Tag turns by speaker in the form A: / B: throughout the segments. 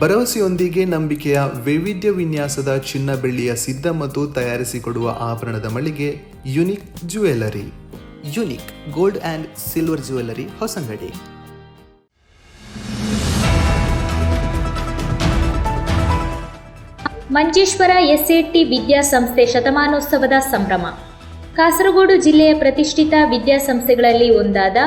A: ಭರವಸೆಯೊಂದಿಗೆ ನಂಬಿಕೆಯ ವೈವಿಧ್ಯ ವಿನ್ಯಾಸದ ಚಿನ್ನ ಬೆಳ್ಳಿಯ ಸಿದ್ಧ ಮತ್ತು ತಯಾರಿಸಿಕೊಡುವ ಆಭರಣದ ಮಳಿಗೆ unique jewellery unique gold and silver jewellery Hosangadi.
B: Manjeshwar SAT ವಿದ್ಯಾಸಂಸ್ಥೆ ಶತಮಾನೋತ್ಸವದ ಸಂಭ್ರಮ. ಕಾಸರಗೋಡು ಜಿಲ್ಲೆಯ ಪ್ರತಿಷ್ಠಿತ ವಿದ್ಯಾಸಂಸ್ಥೆಗಳಲ್ಲಿ ಒಂದಾದ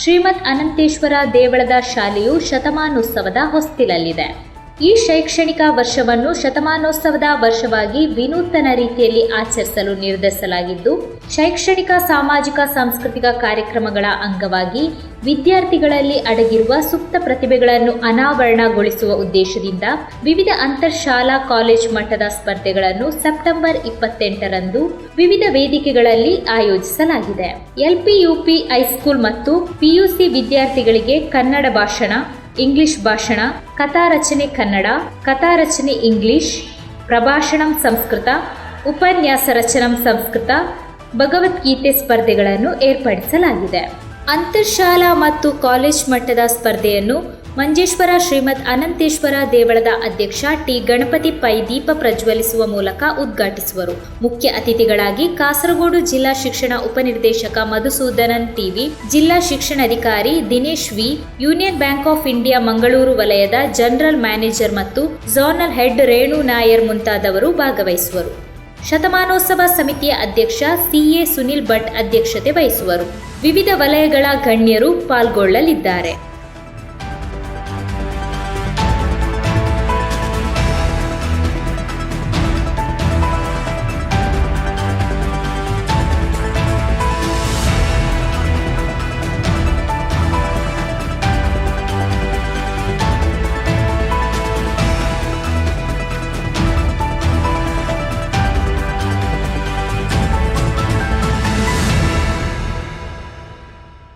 B: ಶ್ರೀಮತ್ ಅನಂತೇಶ್ವರ ದೇವಳದ ಶಾಲೆಯು ಶತಮಾನೋತ್ಸವದ ಹೊಸ್ತಿಲಲ್ಲಿದೆ. ಈ ಶೈಕ್ಷಣಿಕ ವರ್ಷವನ್ನು ಶತಮಾನೋತ್ಸವದ ವರ್ಷವಾಗಿ ವಿನೂತನ ರೀತಿಯಲ್ಲಿ ಆಚರಿಸಲು ನಿರ್ಧರಿಸಲಾಗಿದ್ದು, ಶೈಕ್ಷಣಿಕ, ಸಾಮಾಜಿಕ, ಸಾಂಸ್ಕೃತಿಕ ಕಾರ್ಯಕ್ರಮಗಳ ಅಂಗವಾಗಿ ವಿದ್ಯಾರ್ಥಿಗಳಲ್ಲಿ ಅಡಗಿರುವ ಸುಪ್ತ ಪ್ರತಿಭೆಗಳನ್ನು ಅನಾವರಣಗೊಳಿಸುವ ಉದ್ದೇಶದಿಂದ ವಿವಿಧ ಅಂತರ್ಶಾಲಾ ಕಾಲೇಜ್ ಮಟ್ಟದ ಸ್ಪರ್ಧೆಗಳನ್ನು ಸೆಪ್ಟೆಂಬರ್ ಇಪ್ಪತ್ತೆಂಟರಂದು ವಿವಿಧ ವೇದಿಕೆಗಳಲ್ಲಿ ಆಯೋಜಿಸಲಾಗಿದೆ. ಎಲ್ಪಿಯುಪಿ ಹೈಸ್ಕೂಲ್ ಮತ್ತು ಪಿಯುಸಿ ವಿದ್ಯಾರ್ಥಿಗಳಿಗೆ ಕನ್ನಡ ಭಾಷಣ ಇಂಗ್ಲಿಷ್ ಭಾಷಣ ಕಥಾರಚನೆ ಕನ್ನಡ ಕಥಾರಚನೆ ಇಂಗ್ಲಿಷ್, ಪ್ರಭಾಷಣಂ ಸಂಸ್ಕೃತ, ಉಪನ್ಯಾಸ ರಚನಂ ಸಂಸ್ಕೃತ, ಭಗವದ್ಗೀತೆ ಸ್ಪರ್ಧೆಗಳನ್ನು ಏರ್ಪಡಿಸಲಾಗಿದೆ. ಅಂತರ್ಶಾಲಾ ಮತ್ತು ಕಾಲೇಜ್ ಮಟ್ಟದ ಸ್ಪರ್ಧೆಯನ್ನು ಮಂಜೇಶ್ವರ ಶ್ರೀಮದ್ ಅನಂತೇಶ್ವರ ದೇವಳದ ಅಧ್ಯಕ್ಷ ಟಿ ಗಣಪತಿ ಪೈ ದೀಪ ಪ್ರಜ್ವಲಿಸುವ ಮೂಲಕ ಉದ್ಘಾಟಿಸುವರು. ಮುಖ್ಯ ಅತಿಥಿಗಳಾಗಿ ಕಾಸರಗೋಡು ಜಿಲ್ಲಾ ಶಿಕ್ಷಣ ಉಪನಿರ್ದೇಶಕ ಮಧುಸೂದನನ್ ಟಿವಿ, ಜಿಲ್ಲಾ ಶಿಕ್ಷಣಾಧಿಕಾರಿ Dinesh V, Union Bank of India Mangaluru ವಲಯದ ಜನರಲ್ ಮ್ಯಾನೇಜರ್ ಮತ್ತು ಝೋನಲ್ ಹೆಡ್ ರೇಣು ನಾಯರ್ ಮುಂತಾದವರು ಭಾಗವಹಿಸುವರು. ಶತಮಾನೋತ್ಸವ ಸಮಿತಿಯ ಅಧ್ಯಕ್ಷ ಸಿಎ ಸುನಿಲ್ ಭಟ್ ಅಧ್ಯಕ್ಷತೆ ವಹಿಸುವರು. ವಿವಿಧ ವಲಯಗಳ ಗಣ್ಯರು ಪಾಲ್ಗೊಳ್ಳಲಿದ್ದಾರೆ.